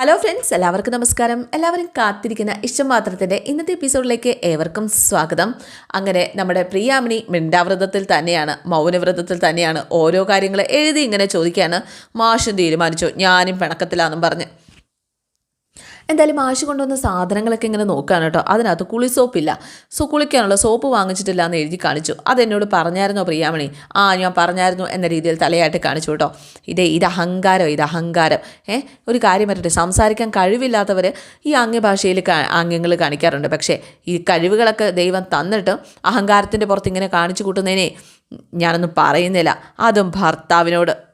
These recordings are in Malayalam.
ഹലോ ഫ്രണ്ട്സ് എല്ലാവർക്കും നമസ്കാരം. എല്ലാവരും കാത്തിരിക്കുന്ന ഇഷ്ടമാത്രത്തിന്റെ ഇന്നത്തെ എപ്പിസോഡിലേക്ക് ഏവർക്കും സ്വാഗതം. അങ്ങനെ നമ്മുടെ പ്രിയാമിനി മിണ്ടാവ്രതത്തിൽ തന്നെയാണ് മൗനവ്രതത്തിൽ തന്നെയാണ് ഓരോ കാര്യങ്ങൾ എഴുതി ഇങ്ങനെ ചോദിക്കുകയാണ് മാഷും തീരുമാനിച്ചു? ഞാനും പിണക്കത്തിലാണെന്നും പറഞ്ഞ്. എന്തായാലും മാഷ് കൊണ്ടുവന്ന സാധനങ്ങളൊക്കെ ഇങ്ങനെ നോക്കുകയാണ് കേട്ടോ. അതിനകത്ത് കുളി സോപ്പില്ല. സോ കുളിക്കാനുള്ള സോപ്പ് വാങ്ങിച്ചിട്ടില്ല എന്ന് എഴുതി കാണിച്ചു. അതെന്നോട് പറഞ്ഞായിരുന്നോ പ്രിയാമണി. ആ ഞാൻ പറഞ്ഞായിരുന്നു എന്ന രീതിയിൽ തലയായിട്ട് കാണിച്ചു കേട്ടോ. ഇതേ ഇത് അഹങ്കാരം ഇത് അഹങ്കാരം. ഏ ഒരു കാര്യം പറ്റട്ടെ. സംസാരിക്കാൻ കഴിവില്ലാത്തവർ ഈ ആംഗ്യഭാഷയിൽ ആംഗ്യങ്ങൾ കാണിക്കാറുണ്ട്. പക്ഷേ ഈ കഴിവുകളൊക്കെ ദൈവം തന്നിട്ട് അഹങ്കാരത്തിന്റെ പുറത്ത് ഇങ്ങനെ കാണിച്ചു കൂട്ടുന്നതിനെ ഞാനൊന്നും പറയുന്നില്ല. അതും ഭർത്താവിനോട്.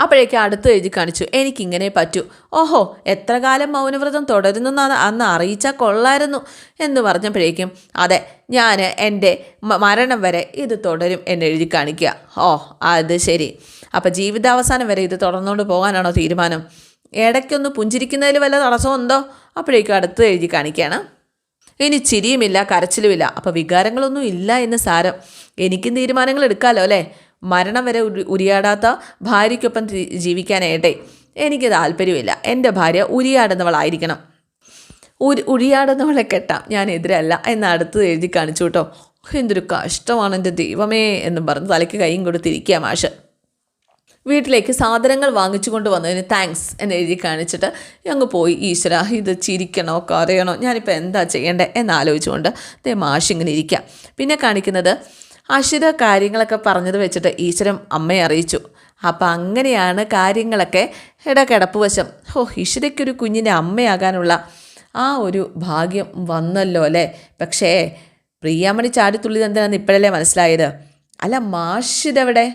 അപ്പോഴേക്കും അടുത്ത് എഴുതി കാണിച്ചു എനിക്കിങ്ങനെ പറ്റൂ. ഓഹോ എത്ര കാലം മൗനവ്രതം തുടരുന്നെന്നാണ് അന്ന് അറിയിച്ചാൽ കൊള്ളായിരുന്നു എന്ന് പറഞ്ഞപ്പോഴേക്കും അതെ ഞാൻ എന്റെ മരണം വരെ ഇത് തുടരും എന്ന് എഴുതി കാണിക്കുക. ഓ അത് ശരി. അപ്പം ജീവിതാവസാനം വരെ ഇത് തുടർന്നുകൊണ്ട് പോകാനാണോ തീരുമാനം? ഇടയ്ക്കൊന്ന് പുഞ്ചിരിക്കുന്നതിൽ വല്ല തടസ്സമുണ്ടോ അപ്പോഴേക്കും അടുത്ത് എഴുതി കാണിക്കുകയാണ്. ഇനി ചിരിയുമില്ല കരച്ചിലുമില്ല. അപ്പോൾ വികാരങ്ങളൊന്നും ഇല്ല എന്ന് സാരം. എനിക്കും തീരുമാനങ്ങൾ എടുക്കാമല്ലോ അല്ലേ? മരണം വരെ ഉരിയാടാത്ത ഭാര്യയ്ക്കൊപ്പം ജീവിക്കാനായിട്ടെ എനിക്ക് താല്പര്യമില്ല. എന്റെ ഭാര്യ ഉരിയാടുന്നവളായിരിക്കണം. ഉരി ഉരിയാടുന്നവളെ കെട്ടാം. ഞാൻ എതിരല്ല എന്ന് അടുത്ത് എഴുതി കാണിച്ചു കേട്ടോ. എന്തൊരു കഷ്ടമാണ് എന്റെ ദൈവമേ എന്നും പറഞ്ഞ് തലയ്ക്ക് കൈയും കൊടുത്തിരിക്കുക മാഷ്. വീട്ടിലേക്ക് സാധനങ്ങൾ വാങ്ങിച്ചു കൊണ്ട് വന്നതിന് താങ്ക്സ് എന്ന് എഴുതി കാണിച്ചിട്ട് ഞങ്ങൾ പോയി. ഈശ്വര ഇത് ചിരിക്കണോ കറിയണോ ഞാനിപ്പോൾ എന്താ ചെയ്യേണ്ടത് എന്നാലോചിച്ചുകൊണ്ട് ദേ മാഷിങ്ങനെ ഇരിക്കാം. പിന്നെ കാണിക്കുന്നത് അഷിത കാര്യങ്ങളൊക്കെ പറഞ്ഞത് വെച്ചിട്ട് ഈശ്വരൻ അമ്മയെ അറിയിച്ചു. അപ്പം അങ്ങനെയാണ് കാര്യങ്ങളൊക്കെ ഇടക്കിടപ്പ് വശം. ഓ ഈശ്വരയ്ക്കൊരു കുഞ്ഞിന്റെ അമ്മയാകാനുള്ള ആ ഒരു ഭാഗ്യം വന്നല്ലോ അല്ലേ? പക്ഷേ പ്രിയാമണി ചാടിത്തുള്ളിയത് എന്താണെന്ന് ഇപ്പോഴല്ലേ മനസ്സിലായത്? അല്ല മാഷിതെവിടെ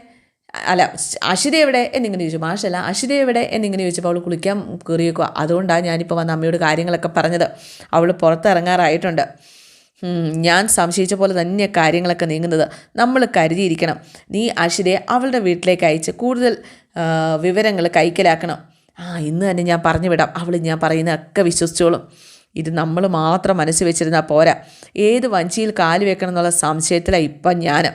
അല്ല അഷിത എവിടെ എന്നിങ്ങനെ ചോദിച്ചു. മാഷല്ല അഷിത എവിടെ എന്നിങ്ങനെ ചോദിച്ചപ്പോൾ അവൾ കുളിക്കാൻ കയറിയേക്കുക അതുകൊണ്ടാണ് ഞാനിപ്പോൾ വന്ന് അമ്മയോട് കാര്യങ്ങളൊക്കെ പറഞ്ഞത്. അവൾ പുറത്തിറങ്ങാറായിട്ടുണ്ട്. ഞാൻ സംശയിച്ച പോലെ തന്നെ കാര്യങ്ങളൊക്കെ നീങ്ങുന്നത്. നമ്മൾ കരുതിയിരിക്കണം. നീ അഷിരെ അവളുടെ വീട്ടിലേക്ക് അയച്ച് കൂടുതൽ വിവരങ്ങൾ കൈക്കലാക്കണം. ആ ഇന്ന് തന്നെ ഞാൻ പറഞ്ഞു വിടാം അവൾ ഞാൻ പറയുന്നതൊക്കെ വിശ്വസിച്ചോളും. ഇത് നമ്മൾ മാത്രം മനസ്സ് വെച്ചിരുന്നാൽ പോരാ. ഏത് വഞ്ചിയിൽ കാലുവെക്കണം എന്നുള്ള സംശയത്തിലാണ് ഇപ്പം ഞാൻ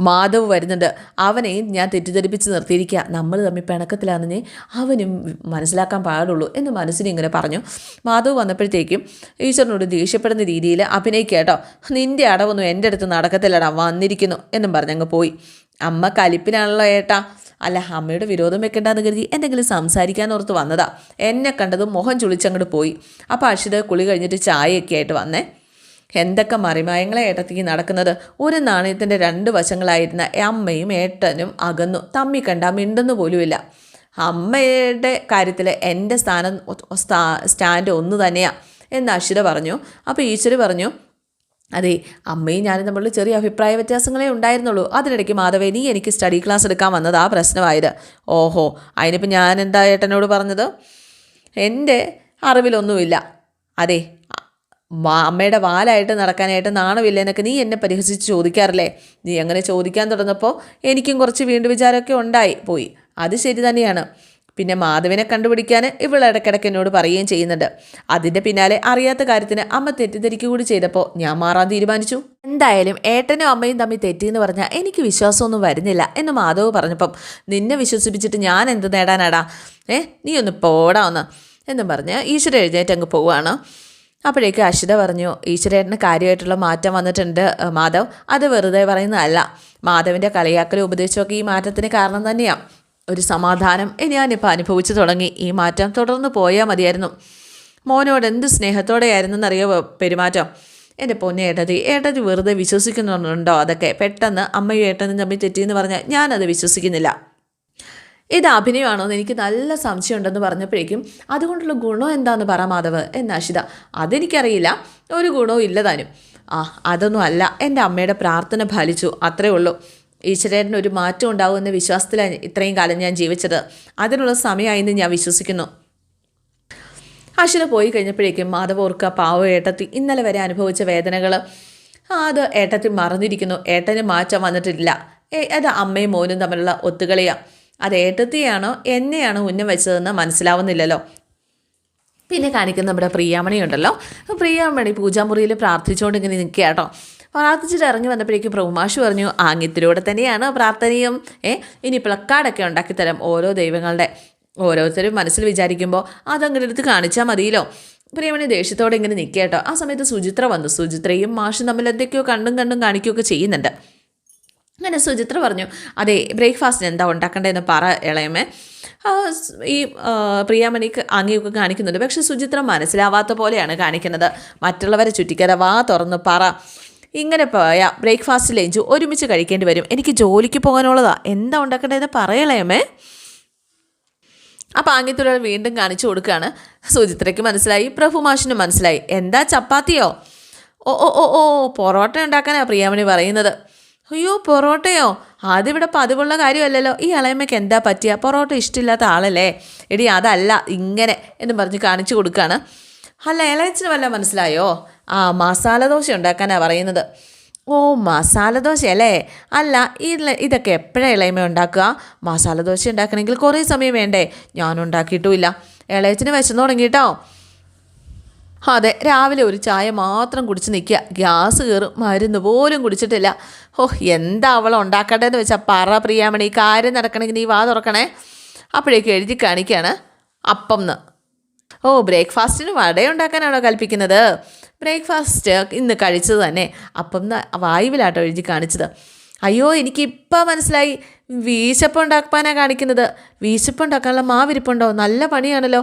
മാധവ് വരുന്നുണ്ട്. അവനെ ഞാൻ തെറ്റിദ്ധരിപ്പിച്ച് നിർത്തിയിരിക്കുക. നമ്മൾ തമ്മിൽ പിണക്കത്തിലാണെന്നേ അവനും മനസ്സിലാക്കാൻ പാടുള്ളൂ എന്ന് മനസ്സിന് ഇങ്ങനെ പറഞ്ഞു. മാധവ് വന്നപ്പോഴത്തേക്കും ഈശ്വരനോട് ദേഷ്യപ്പെടുന്ന രീതിയിൽ അഭിനയിക്കുക കേട്ടോ. നിന്റെ അടവൊന്നും എന്റെ അടുത്ത് നടക്കത്തില്ലടാ വന്നിരിക്കുന്നു എന്നും പറഞ്ഞങ്ങ് പോയി. അമ്മ കലിപ്പിനാണല്ലോ ഏട്ടാ. അല്ല അമ്മയുടെ വിരോധം വെക്കേണ്ടെന്ന് കരുതി എന്തെങ്കിലും സംസാരിക്കാൻ ഓർത്ത് വന്നതാ. എന്നെ കണ്ടതും മുഖം ചുളിച്ചങ്ങോട്ട് പോയി. അപ്പോൾ അക്ഷിത കുളി കഴിഞ്ഞിട്ട് ചായയൊക്കെ ആയിട്ട് വന്നേ. എന്തൊക്കെ മറിമായങ്ങളെ ഏട്ടത്തേക്ക് നടക്കുന്നത്? ഒരു നാണയത്തിന്റെ രണ്ട് വശങ്ങളായിരുന്ന അമ്മയും ഏട്ടനും അകന്നു. തമ്മി കണ്ട മിണ്ടുന്നു പോലുമില്ല. അമ്മയുടെ കാര്യത്തിൽ എന്റെ സ്ഥാനം സ്ഥാ- സ്റ്റാൻഡ് ഒന്ന് തന്നെയാണ് എന്ന് അക്ഷിത പറഞ്ഞു. അപ്പോൾ ഈശ്വര പറഞ്ഞു അതെ അമ്മയും ഞാനും തമ്മിലുള്ള ചെറിയ അഭിപ്രായ വ്യത്യാസങ്ങളേ ഉണ്ടായിരുന്നുള്ളൂ. അതിനിടയ്ക്ക് മാധവേനി എനിക്ക് സ്റ്റഡി ക്ലാസ് എടുക്കാൻ വന്നത് ആ പ്രശ്നമായത്. ഓഹോ അതിനിപ്പോൾ ഞാൻ എന്താ ഏട്ടനോട് പറഞ്ഞത്? എന്റെ അറിവിലൊന്നുമില്ല. അതെ അമ്മയുടെ വാലായിട്ട് നടക്കാനായിട്ട് നാണമില്ല എന്നൊക്കെ നീ എന്നെ പരിഹസിച്ച് ചോദിക്കാറില്ലേ? നീ അങ്ങനെ ചോദിക്കാൻ തുടർന്നപ്പോൾ എനിക്കും കുറച്ച് വീണ്ടും വിചാരമൊക്കെ ഉണ്ടായി പോയി. അത് ശരി തന്നെയാണ്. പിന്നെ മാധവിനെ കണ്ടുപിടിക്കാൻ ഇവൾ ഇടയ്ക്കിടയ്ക്ക് എന്നോട് പറയുകയും ചെയ്യുന്നുണ്ട്. അതിന്റെ പിന്നാലെ അറിയാത്ത കാര്യത്തിന് അമ്മ തെറ്റിദ്ധരിക്കുക കൂടി ചെയ്തപ്പോൾ ഞാൻ മാറാൻ തീരുമാനിച്ചു. എന്തായാലും ഏട്ടനും അമ്മയും തമ്മിൽ തെറ്റിയെന്ന് പറഞ്ഞാൽ എനിക്ക് വിശ്വാസമൊന്നും വരുന്നില്ല എന്ന് മാധവ് പറഞ്ഞപ്പം നിന്നെ വിശ്വസിപ്പിച്ചിട്ട് ഞാൻ എന്ത് നേടാനാടാ? ഏ നീ ഒന്ന് പോടാ ഒന്ന് എന്നും പറഞ്ഞ് ഈശ്വര എഴുന്നേറ്റ് അങ്ങ് പോവുകയാണ് അപ്പോഴേക്ക് അശ്വത പറഞ്ഞു ഈശ്വരേട്ടന് കാര്യമായിട്ടുള്ള മാറ്റം വന്നിട്ടുണ്ട് മാധവ്. അത് വെറുതെ പറയുന്നതല്ല. മാധവിന്റെ കളിയാക്കലും ഉപദേശമൊക്കെ ഈ മാറ്റത്തിന് കാരണം തന്നെയാണ് ഒരു സമാധാനം ഞാനിപ്പോൾ അനുഭവിച്ചു തുടങ്ങി. ഈ മാറ്റം തുടർന്ന് പോയാൽ മതിയായിരുന്നു. മോനോട് എന്ത് സ്നേഹത്തോടെയായിരുന്നെന്നറിയോ പെരുമാറ്റം? എന്റെ പൊന്നെ ഏട്ടതി ഏട്ടതി വെറുതെ വിശ്വസിക്കുന്നുണ്ടോ? അതൊക്കെ പെട്ടെന്ന് അമ്മയും ഏട്ടനും തമ്മിൽ തെറ്റിയെന്ന് പറഞ്ഞാൽ ഞാനത് വിശ്വസിക്കുന്നില്ല. ഇത് അഭിനയമാണോ എന്ന് എനിക്ക് നല്ല സംശയമുണ്ടെന്ന് പറഞ്ഞപ്പോഴേക്കും അതുകൊണ്ടുള്ള ഗുണം എന്താന്ന് പറ മാധവ് എന്നാശിത അതെനിക്കറിയില്ല. ഒരു ഗുണവും ഇല്ലതാനും ആ അതൊന്നും അല്ല. എന്റെ അമ്മയുടെ പ്രാർത്ഥന ഫലിച്ചു. അത്രേ ഉള്ളൂ. ഈശ്വരേട്ടന് ഒരു മാറ്റം ഉണ്ടാകുമെന്ന വിശ്വാസത്തിലാണ് ഇത്രയും കാലം ഞാൻ ജീവിച്ചത്. അതിനുള്ള സമയമായെന്ന് ഞാൻ വിശ്വസിക്കുന്നു. അശ്വിന പോയി കഴിഞ്ഞപ്പോഴേക്കും മാധവ് ഓർക്ക പാവ ഏട്ടത്തി. ഇന്നലെ വരെ അനുഭവിച്ച വേദനകൾ അത് ഏട്ടത്തി മറന്നിരിക്കുന്നു. ഏട്ടന് മാറ്റം വന്നിട്ടില്ല. അത് അമ്മയും മോനും തമ്മിലുള്ള ഒത്തുകളിയാണ് അത് ഏട്ടത്തിയാണോ എന്നെയാണോ ഉന്നം വെച്ചതെന്ന് മനസ്സിലാവുന്നില്ലല്ലോ. പിന്നെ കാണിക്കുന്ന നമ്മുടെ പ്രിയാമണി ഉണ്ടല്ലോ. പ്രിയാമണി പൂജാമുറിയിൽ പ്രാർത്ഥിച്ചുകൊണ്ട് ഇങ്ങനെ നിൽക്കുക കേട്ടോ പ്രാർത്ഥിച്ചിട്ട് ഇറങ്ങി വന്നപ്പോഴേക്കും പ്രഭുമാഷ് പറഞ്ഞു ആംഗ്യത്തിലൂടെ തന്നെയാണ് പ്രാർത്ഥനയും. ഏ ഇനി പ്ലക്കാർഡൊക്കെ ഉണ്ടാക്കിത്തരാം ഓരോ ദൈവങ്ങളുടെ. ഓരോരുത്തരും മനസ്സിൽ വിചാരിക്കുമ്പോൾ അതങ്ങനെ എടുത്ത് കാണിച്ചാൽ മതിയല്ലോ. പ്രിയമണി ദേഷ്യത്തോടെ ഇങ്ങനെ നിൽക്കുക കേട്ടോ ആ സമയത്ത് സുചിത്ര വന്നു. സുചിത്രയും മാഷും തമ്മിൽ എന്തൊക്കെയോ കണ്ടും കണ്ടും കാണിക്കുകയൊക്കെ ചെയ്യുന്നുണ്ട്. അങ്ങനെ സുചിത്ര പറഞ്ഞു അതെ ബ്രേക്ക്ഫാസ്റ്റിന് എന്താ ഉണ്ടാക്കേണ്ടതെന്ന് പറ ഇളയമേ ഈ പ്രിയാമണിക്ക് അങ്ങനെയൊക്കെ കാണിക്കുന്നുണ്ട്. പക്ഷെ സുചിത്ര മനസ്സിലാവാത്ത പോലെയാണ് കാണിക്കുന്നത്. മറ്റുള്ളവരെ ചുറ്റിക്കാതെ വാ തുറന്ന് പറ. ഇങ്ങനെ പോയ ബ്രേക്ക്ഫാസ്റ്റ് ലഞ്ച് ഒരുമിച്ച് കഴിക്കേണ്ടി വരും. എനിക്ക് ജോലിക്ക് പോകാനുള്ളതാ. എന്താ ഉണ്ടാക്കേണ്ടതെന്ന് പറയളയമേ അപ്പോൾ ആംഗ്യത്തുള്ള വീണ്ടും കാണിച്ചു കൊടുക്കുകയാണ്. സുചിത്രയ്ക്ക് മനസ്സിലായി പ്രഭുമാഷിന് മനസ്സിലായി. എന്താ ചപ്പാത്തിയോ? ഓ ഓ ഓ ഓ പൊറോട്ട ഉണ്ടാക്കാനാണ് പ്രിയാമണി പറയുന്നത്. അയ്യോ പൊറോട്ടയോ? അതിവിടെ പതിവുള്ള കാര്യമല്ലല്ലോ. ഈ ഇളയമ്മയ്ക്ക് എന്താ പറ്റിയ? പൊറോട്ട ഇഷ്ടമില്ലാത്ത ആളല്ലേ? എടി അതല്ല ഇങ്ങനെ എന്ന് പറഞ്ഞ് കാണിച്ചു കൊടുക്കുകയാണ് അല്ല ഇളയച്ചിന് വല്ല മനസ്സിലായോ? ആ മസാല ദോശ ഉണ്ടാക്കാനാണ് പറയുന്നത്. ഓ മസാല ദോശ അല്ലേ അല്ല ഇതിൽ ഇതൊക്കെ എപ്പോഴാണ് ഇളയമ ഉണ്ടാക്കുക? മസാല ദോശ ഉണ്ടാക്കണമെങ്കിൽ കുറേ സമയം വേണ്ടേ? ഞാൻ ഉണ്ടാക്കിയിട്ടുമില്ല ഇളയച്ചിന് വിശന്നു തുടങ്ങിയിട്ടോ അതെ രാവിലെ ഒരു ചായ മാത്രം കുടിച്ച് നിൽക്കുക. ഗ്യാസ് കയറും മരുന്ന് പോലും കുടിച്ചിട്ടില്ല. ഓ എന്താ അവൾ ഉണ്ടാക്കണ്ടേന്ന് വെച്ചാൽ പറ പ്രിയാമണി കാര്യം നടക്കണമെങ്കിൽ നീ വാ തുറക്കണേ. അപ്പോഴേക്കും എഴുതി കാണിക്കുകയാണ് അപ്പം എന്ന് ഓ ബ്രേക്ക്ഫാസ്റ്റിന് വട ഉണ്ടാക്കാനാണോ കൽപ്പിക്കുന്നത്? ബ്രേക്ക്ഫാസ്റ്റ് ഇന്ന് കഴിച്ചത് തന്നെ. അപ്പം വായുവിലാട്ടോ എഴുതി കാണിച്ചത്. അയ്യോ എനിക്കിപ്പോൾ മനസ്സിലായി. വീശപ്പുണ്ടാക്കാനാണ് കാണിക്കുന്നത്. വീശപ്പുണ്ടാക്കാനുള്ള മാവിരിപ്പുണ്ടോ? നല്ല പണിയാണല്ലോ.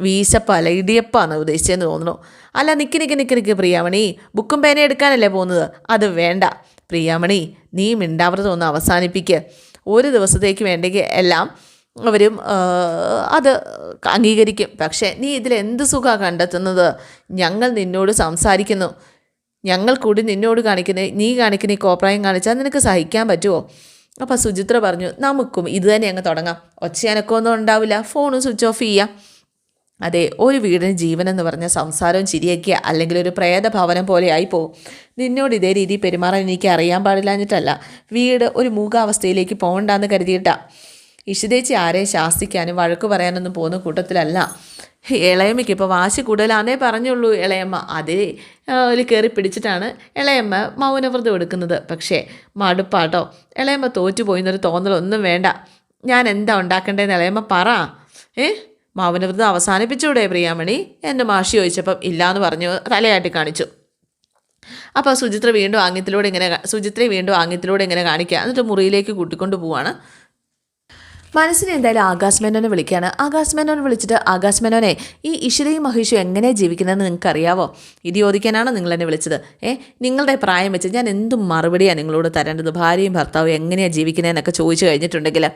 വീശപ്പല്ല ഇടിയപ്പാന്ന് ഉദ്ദേശിച്ചതെന്ന് തോന്നുന്നു. അല്ല നിക്ക് നിക്ക് നിക്ക് നിക്ക് പ്രിയാമണി. ബുക്കും പേന എടുക്കാനല്ലേ പോകുന്നത്? അത് വേണ്ട. പ്രിയാമണി നീ മിണ്ടാവൃതം ഒന്ന് അവസാനിപ്പിക്കുക ഒരു ദിവസത്തേക്ക് വേണ്ടെങ്കിൽ എല്ലാം അവരും അത് അംഗീകരിക്കും. പക്ഷേ നീ ഇതിൽ എന്ത് സുഖമാണ് കണ്ടെത്തുന്നത്? ഞങ്ങൾ നിന്നോട് സംസാരിക്കുന്നു. ഞങ്ങൾ കൂടി നിന്നോട് കാണിക്കുന്ന നീ കാണിക്കുന്ന ഈ കോപ്രായം കാണിച്ചാൽ നിനക്ക് സഹിക്കാൻ പറ്റുമോ? അപ്പോൾ സുചിത്ര പറഞ്ഞു നമുക്കും ഇത് തന്നെ അങ്ങ് തുടങ്ങാം. ഒച്ചയനക്കൊന്നും ഉണ്ടാവില്ല. ഫോണും സ്വിച്ച് ഓഫ് ചെയ്യാം. അതെ ഒരു വീടിന് ജീവൻ എന്ന് പറഞ്ഞ സംസാരവും ചിരിയൊക്കെ അല്ലെങ്കിൽ ഒരു പ്രേത ഭവനം പോലെ ആയിപ്പോവും. നിന്നോട് ഇതേ രീതി പെരുമാറാൻ എനിക്ക് അറിയാൻ പാടില്ലാഞ്ഞിട്ടല്ല. വീട് ഒരു മൂകാവസ്ഥയിലേക്ക് പോകണ്ടെന്ന് കരുതിയിട്ടാ. ഇഷിതേച്ചി ആരെയും ശാസിക്കാനും വഴക്ക് പറയാനൊന്നും പോകുന്ന കൂട്ടത്തിലല്ല. ഇളയമ്മയ്ക്ക് ഇപ്പോൾ വാശി കൂടുതലാന്നേ പറഞ്ഞുള്ളൂ ഇളയമ്മ. അതേ അതിൽ കയറി പിടിച്ചിട്ടാണ് ഇളയമ്മ മൗനവ്രതം എടുക്കുന്നത്. പക്ഷേ മടുപ്പാട്ടോ. ഇളയമ്മ തോറ്റുപോയിന്നൊരു തോന്നലൊന്നും വേണ്ട. ഞാൻ എന്താ ഉണ്ടാക്കേണ്ടതെന്ന് ഇളയമ്മ പറ. ഏ? മൗനവ്രതം അവസാനിപ്പിച്ചൂടെ പ്രിയാമണി? എന്റെ മാഷി ചോദിച്ചപ്പം ഇല്ലാന്ന് പറഞ്ഞു തലയാട്ടി കാണിച്ചു. അപ്പോൾ സുചിത്ര വീണ്ടും ആംഗ്യത്തിലൂടെ ഇങ്ങനെ സുചിത്രയെ വീണ്ടും ആംഗ്യത്തിലൂടെ ഇങ്ങനെ കാണിക്കുക. എന്നിട്ട് മുറിയിലേക്ക് കൂട്ടിക്കൊണ്ട് പോവാണ്. മനസ്സിന് എന്തായാലും ആകാശ് മേനോനെ വിളിക്കുകയാണ് ആകാശ് മേനോനെ വിളിച്ചിട്ട് ആകാശ് മേനോനെ ഈ ഇഷിതയും മഹേഷും എങ്ങനെ ജീവിക്കുന്നതെന്ന് നിങ്ങൾക്ക് അറിയാവോ ഇത് ചോദിക്കാനാണ് നിങ്ങൾ എന്നെ വിളിച്ചത്. ഏ നിങ്ങളുടെ പ്രായം വെച്ച് ഞാൻ എന്തും മറുപടിയാണ് നിങ്ങളോട് തരേണ്ടത്? ഭാര്യയും ഭർത്താവും എങ്ങനെയാണ് ജീവിക്കുന്നതെന്നൊക്കെ ചോദിച്ചു കഴിഞ്ഞിട്ടുണ്ടെങ്കിൽ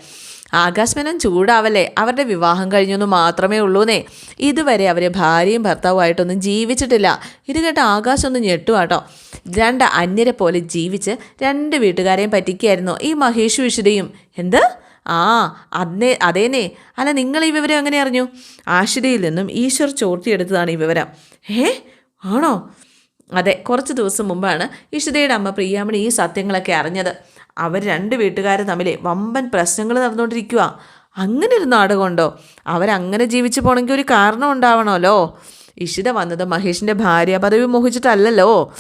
ആകാശ് ചൂടാവല്ലേ? അവരുടെ വിവാഹം കഴിഞ്ഞൊന്നും മാത്രമേ ഉള്ളൂന്നേ. ഇതുവരെ അവരെ ഭാര്യയും ഭർത്താവുമായിട്ടൊന്നും ജീവിച്ചിട്ടില്ല. ഇത് കേട്ട ആകാശം ഒന്ന് ഞെട്ടുവാട്ടോ രണ്ട് അന്യരെ പോലെ ജീവിച്ച് രണ്ട് വീട്ടുകാരെയും പറ്റിക്കായിരുന്നു ഈ മഹേഷ് വിഷിതയും എന്ത്? ആ അന്നേ അതേനേ അല്ല നിങ്ങൾ ഈ വിവരം എങ്ങനെ അറിഞ്ഞു? ആഷിതയിൽ നിന്നും ഈശ്വർ ചോർത്തിയെടുത്തതാണ് ഈ വിവരം. ഏ ആണോ? അതെ കുറച്ച് ദിവസം മുമ്പാണ് ഇഷിതയുടെ അമ്മ പ്രിയാമണി ഈ സത്യങ്ങളൊക്കെ അറിഞ്ഞത്. അവർ രണ്ട് വീട്ടുകാർ തമ്മിൽ വമ്പൻ പ്രശ്നങ്ങൾ നടന്നുകൊണ്ടിരിക്കുക അങ്ങനെ ഒരു നാടകമുണ്ടോ അവരങ്ങനെ ജീവിച്ചു പോകണമെങ്കിൽ ഒരു കാരണം ഉണ്ടാവണമല്ലോ. ഇഷിത വന്നത് മഹേഷിന്റെ ഭാര്യ പദവി മോഹിച്ചിട്ടല്ലല്ലോ.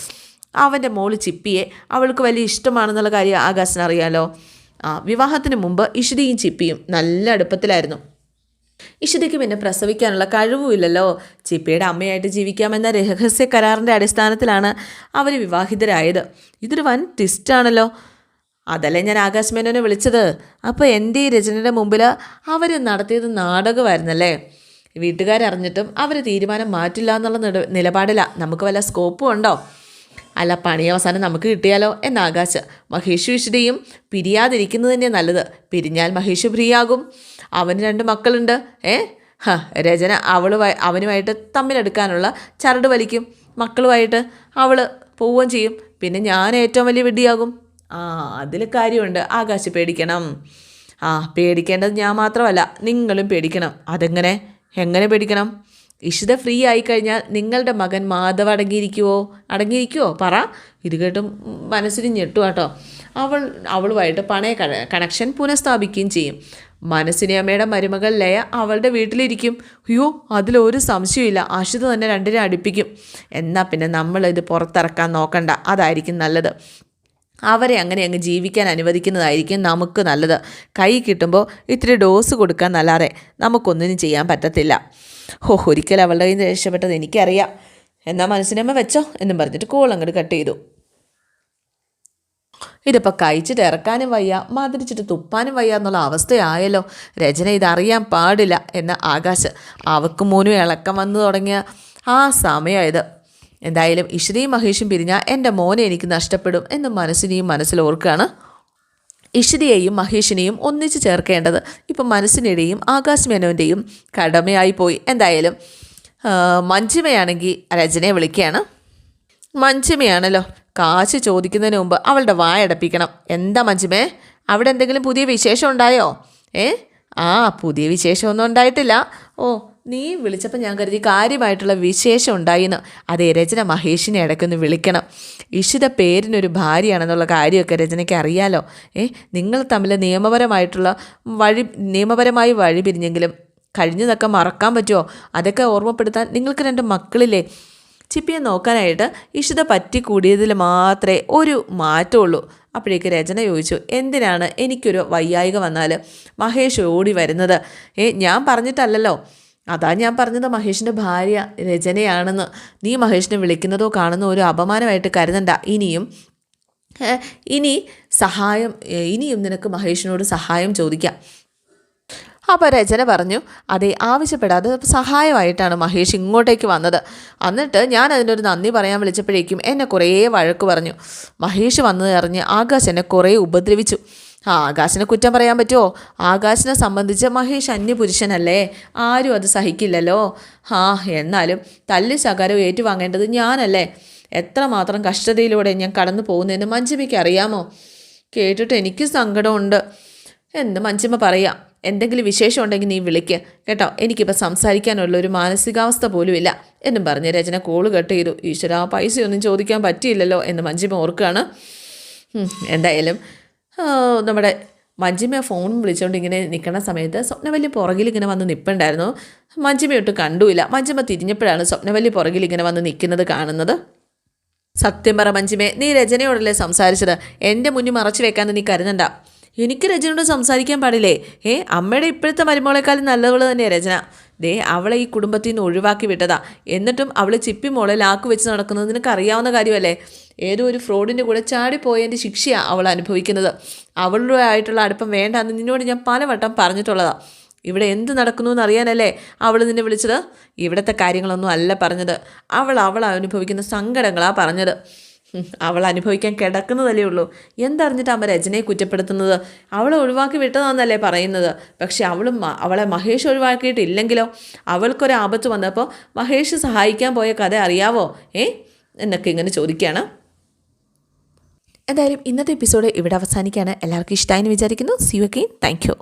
അവന്റെ മോൾ ചിപ്പിയെ അവൾക്ക് വലിയ ഇഷ്ടമാണെന്നുള്ള കാര്യം ആകാശിന് അറിയാലോ. ആ വിവാഹത്തിന് മുമ്പ് ഇഷിതയും ചിപ്പിയും നല്ല അടുപ്പത്തിലായിരുന്നു. ഇഷിതയ്ക്ക് പിന്നെ പ്രസവിക്കാനുള്ള കഴിവുമില്ലല്ലോ. ചിപ്പിയുടെ അമ്മയായിട്ട് ജീവിക്കാമെന്ന രഹസ്യ കരാറിന്റെ അടിസ്ഥാനത്തിലാണ് അവർ വിവാഹിതരായത്. ഇതൊരു വൻ ട്വിസ്റ്റാണല്ലോ അതല്ലേ ഞാൻ ആകാശ് മേനോനെ വിളിച്ചത്. അപ്പോൾ എന്റെ ഈ രചനയുടെ മുമ്പിൽ അവർ നടത്തിയത് നാടകമായിരുന്നല്ലേ? വീട്ടുകാരറിഞ്ഞിട്ടും അവർ തീരുമാനം മാറ്റില്ല എന്നുള്ള നിലപാടിലാണ് നമുക്ക് വല്ല സ്കോപ്പും ഉണ്ടോ? അല്ല പണി അവസാനം നമുക്ക് കിട്ടിയാലോ എന്ന് ആകാശ്. മഹേഷ് വിഷുടെയും പിരിയാതിരിക്കുന്നത് തന്നെ നല്ലത്. പിരിഞ്ഞാൽ മഹേഷ് ഫ്രീയാകും അവന് രണ്ട് മക്കളുണ്ട്. ഏ? ഹ രചന അവൾ അവനുമായിട്ട് തമ്മിലെടുക്കാനുള്ള ചരട് വലിക്കും. മക്കളുമായിട്ട് അവൾ പോവുകയും ചെയ്യും. പിന്നെ ഞാൻ ഏറ്റവും വലിയ വെടിയാകും ആ അതിൽ കാര്യമുണ്ട്. ആകാശ് പേടിക്കണം. ആ പേടിക്കേണ്ടത് ഞാൻ മാത്രമല്ല നിങ്ങളും പേടിക്കണം. അതെങ്ങനെ? എങ്ങനെ പേടിക്കണം? ഇഷിത ഫ്രീ ആയി കഴിഞ്ഞാൽ നിങ്ങളുടെ മകൻ മാധവ് അടങ്ങിയിരിക്കുവോ? അടങ്ങിയിരിക്കുവോ? പറ. ഇത് കേട്ടും മനസ്സിന് ഞെട്ടു കേട്ടോ അവൾ അവളുമായിട്ട് പണയ കണക്ഷൻ പുനഃസ്ഥാപിക്കുകയും ചെയ്യും. മനസ്സിനെ അമ്മയുടെ മരുമകൾ ലയ അവളുടെ വീട്ടിലിരിക്കും. അയ്യോ അതിലൊരു സംശയമില്ല ആഷിത തന്നെ രണ്ടിനെ അടുപ്പിക്കും. എന്നാൽ പിന്നെ നമ്മളിത് പുറത്തിറക്കാൻ നോക്കണ്ട. അതായിരിക്കും നല്ലത്. അവരെ അങ്ങനെ അങ്ങ് ജീവിക്കാൻ അനുവദിക്കുന്നതായിരിക്കും നമുക്ക് നല്ലത്. കൈ കിട്ടുമ്പോൾ ഇത്തിരി ഡോസ് കൊടുക്കാൻ നല്ലാതെ നമുക്കൊന്നിനും ചെയ്യാൻ പറ്റത്തില്ല. ഹോ ഒരിക്കൽ അവളുടെ കയ്യിൽ നിന്ന് രക്ഷപ്പെട്ടത് എനിക്കറിയാം. എന്നാൽ മനസ്സിനമ്മ വെച്ചോ എന്നും പറഞ്ഞിട്ട് കോൾ അങ്ങോട്ട് കട്ട് ചെയ്തു. ഇതിപ്പോൾ കഴിച്ചിട്ട് ഇറക്കാനും വയ്യ മതിരിച്ചിട്ട് തുപ്പാനും വയ്യ എന്നുള്ള അവസ്ഥയായല്ലോ. രചന ഇതറിയാൻ പാടില്ല എന്ന ആകാശ്. അവക്ക് മോനും ഇളക്കം വന്നു തുടങ്ങിയ ആ സമയമായത്. എന്തായാലും ഇഷ്രിയും മഹേഷും പിരിഞ്ഞാൽ എന്റെ മോനെ എനിക്ക് നഷ്ടപ്പെടും എന്ന് മനസ്സിനെയും മനസ്സിലോർക്കുകയാണ് ഇഷിതയെയും മഹേഷിനെയും ഒന്നിച്ച് ചേർക്കേണ്ടത് ഇപ്പം മനസ്സിനിടെയും ആകാശ് മേനോന്റെയും കടമയായി പോയി. എന്തായാലും മഞ്ജിമയാണെങ്കിൽ രചനയെ വിളിക്കുകയാണ്. മഞ്ജിമയാണല്ലോ കാശ് ചോദിക്കുന്നതിന് മുമ്പ് അവളുടെ വായടപ്പിക്കണം എന്താ മഞ്ജിമേ അവിടെ എന്തെങ്കിലും പുതിയ വിശേഷം ഉണ്ടായോ? ഏ? ആ പുതിയ വിശേഷമൊന്നും ഉണ്ടായിട്ടില്ല. ഓ നീ വിളിച്ചപ്പോൾ ഞാൻ കരുതി കാര്യമായിട്ടുള്ള വിശേഷം ഉണ്ടായിന്ന്. അതേ രചന മഹേഷിനെ ഇടയ്ക്കൊന്ന് വിളിക്കണം. ഇഷിത പേരിനൊരു ഭാര്യയാണെന്നുള്ള കാര്യമൊക്കെ രചനയ്ക്ക് അറിയാലോ. ഏ നിങ്ങൾ തമ്മിൽ നിയമപരമായിട്ടുള്ള വഴി നിയമപരമായി വഴി പിരിഞ്ഞെങ്കിലും കഴിഞ്ഞതൊക്കെ മറക്കാൻ പറ്റുമോ അതൊക്കെ ഓർമ്മപ്പെടുത്താൻ നിങ്ങൾക്ക് രണ്ട് മക്കളില്ലേ? ചിപ്പിയെ നോക്കാനായിട്ട് ഇഷിത പറ്റി കൂടിയതിൽ മാത്രമേ ഒരു മാറ്റമുള്ളൂ. അപ്പോഴേക്ക് രചന ചോദിച്ചു എന്തിനാണ് എനിക്കൊരു വയ്യായിക വന്നാൽ മഹേഷ് ഓടി വരുന്നത്. ഏ ഞാൻ പറഞ്ഞിട്ടല്ലല്ലോ. അതാ ഞാൻ പറഞ്ഞത് മഹേഷിന്റെ ഭാര്യ രചനയാണെന്ന്. നീ മഹേഷിനെ വിളിക്കുന്നതോ കാണുന്നതോ ഒരു അപമാനമായിട്ട് കരുതണ്ട. ഇനിയും ഇനി സഹായം ഇനിയും നിനക്ക് മഹേഷിനോട് സഹായം ചോദിക്കാം. അപ്പോൾ രചന പറഞ്ഞു അതെ ആവശ്യപ്പെടാതെ സഹായമായിട്ടാണ് മഹേഷ് ഇങ്ങോട്ടേക്ക് വന്നത്. എന്നിട്ട് ഞാൻ അതിനൊരു നന്ദി പറയാൻ വിളിച്ചപ്പോഴേക്കും എന്നെ കുറേ വഴക്ക് പറഞ്ഞു. മഹേഷ് വന്നത് അറിഞ്ഞ് ആകാശ് എന്നെ കുറേ ഉപദ്രവിച്ചു. ആ ആകാശിനെ കുറ്റം പറയാൻ പറ്റുമോ? ആകാശിനെ സംബന്ധിച്ച് മഹേഷ് അന്യപുരുഷനല്ലേ? ആരും അത് സഹിക്കില്ലല്ലോ. ആ എന്നാലും തല്ലി ശകാരം ഏറ്റുവാങ്ങേണ്ടത് ഞാനല്ലേ? എത്രമാത്രം കഷ്ടതയിലൂടെ ഞാൻ കടന്നു പോകുന്നതെന്ന് മഞ്ജിമയ്ക്ക് അറിയാമോ? കേട്ടിട്ട് എനിക്ക് സങ്കടമുണ്ട്. എന്ന് മഞ്ജിമ പറയാം എന്തെങ്കിലും വിശേഷം ഉണ്ടെങ്കിൽ നീ വിളിക്ക്. കേട്ടോ എനിക്കിപ്പോൾ സംസാരിക്കാനുള്ള ഒരു മാനസികാവസ്ഥ പോലുമില്ല എന്നും പറഞ്ഞ് രചന കോൾ കട്ട് ചെയ്തു. ഈശ്വര പൈസയൊന്നും ചോദിക്കാൻ പറ്റിയില്ലല്ലോ എന്ന് മഞ്ജിമ ഓർക്കുകയാണ്. എന്തായാലും നമ്മുടെ മഞ്ജിമ ഫോൺ വിളിച്ചുകൊണ്ട് ഇങ്ങനെ നിൽക്കുന്ന സമയത്ത് സ്വപ്നവല്ലി പുറകിൽ ഇങ്ങനെ വന്ന് നിൽപ്പുണ്ടായിരുന്നു മഞ്ജിമ ഒട്ടും കണ്ടുമില്ല മഞ്ജിമ തിരിഞ്ഞപ്പോഴാണ് സ്വപ്നവല്ലി പുറകിൽ ഇങ്ങനെ വന്ന് നിൽക്കുന്നത് കാണുന്നത്. സത്യം പറ മഞ്ജിമേ നീ രചനയോടല്ലേ സംസാരിച്ചത്? എന്റെ മുന്നിൽ മറച്ചു വെക്കാമെന്ന് നീ കരുതണ്ട. എനിക്ക് രചനയോട് സംസാരിക്കാൻ പാടില്ലേ? ഏ അമ്മയുടെ ഇപ്പോഴത്തെ മരുമോളെക്കാളും നല്ലവൾ തന്നെയാണ് രചന. ദേ അവളെ ഈ കുടുംബത്തിൽ നിന്ന് ഒഴിവാക്കി വിട്ടതാ. എന്നിട്ടും അവൾ ചിപ്പി മോളെ ലാക്ക് വെച്ച് നടക്കുന്നത് നിനക്ക് അറിയാവുന്ന കാര്യമല്ലേ? ഏതോ ഒരു ഫ്രോഡിന്റെ കൂടെ ചാടിപ്പോയതിന്റെ ശിക്ഷയാണ് അവൾ അനുഭവിക്കുന്നത്. അവളുടെ ആയിട്ടുള്ള അടുപ്പം വേണ്ട എന്ന് നിന്നോട് ഞാൻ പലവട്ടം പറഞ്ഞിട്ടുള്ളതാ. ഇവിടെ എന്ത് നടക്കുന്നു എന്ന് അറിയാനല്ലേ അവൾ നിന്നെ വിളിച്ചത്? ഇവിടുത്തെ കാര്യങ്ങളൊന്നും അല്ല പറഞ്ഞത്. അവൾ അവൾ അനുഭവിക്കുന്ന സങ്കടങ്ങളാണ് പറഞ്ഞത്. അവൾ അനുഭവിക്കാൻ കിടക്കുന്നതല്ലേ ഉള്ളൂ. എന്തറിഞ്ഞിട്ട് അമ്മ രചനയെ കുറ്റപ്പെടുത്തുന്നത്? അവളെ ഒഴിവാക്കി വിട്ടതാണെന്നല്ലേ പറയുന്നത്. പക്ഷേ അവളും അവളെ മഹേഷ് ഒഴിവാക്കിയിട്ടില്ലെങ്കിലോ? അവൾക്കൊരു ആപത്ത് വന്നപ്പോൾ മഹേഷ് സഹായിക്കാൻ പോയ കഥ അറിയാവോ? ഏ? എന്നൊക്കെ ഇങ്ങനെ ചോദിക്കുകയാണ്. എന്തായാലും ഇന്നത്തെ എപ്പിസോഡ് ഇവിടെ അവസാനിക്കുകയാണ്. എല്ലാവർക്കും ഇഷ്ടമായി എന്ന് വിചാരിക്കുന്നു. See you again thank you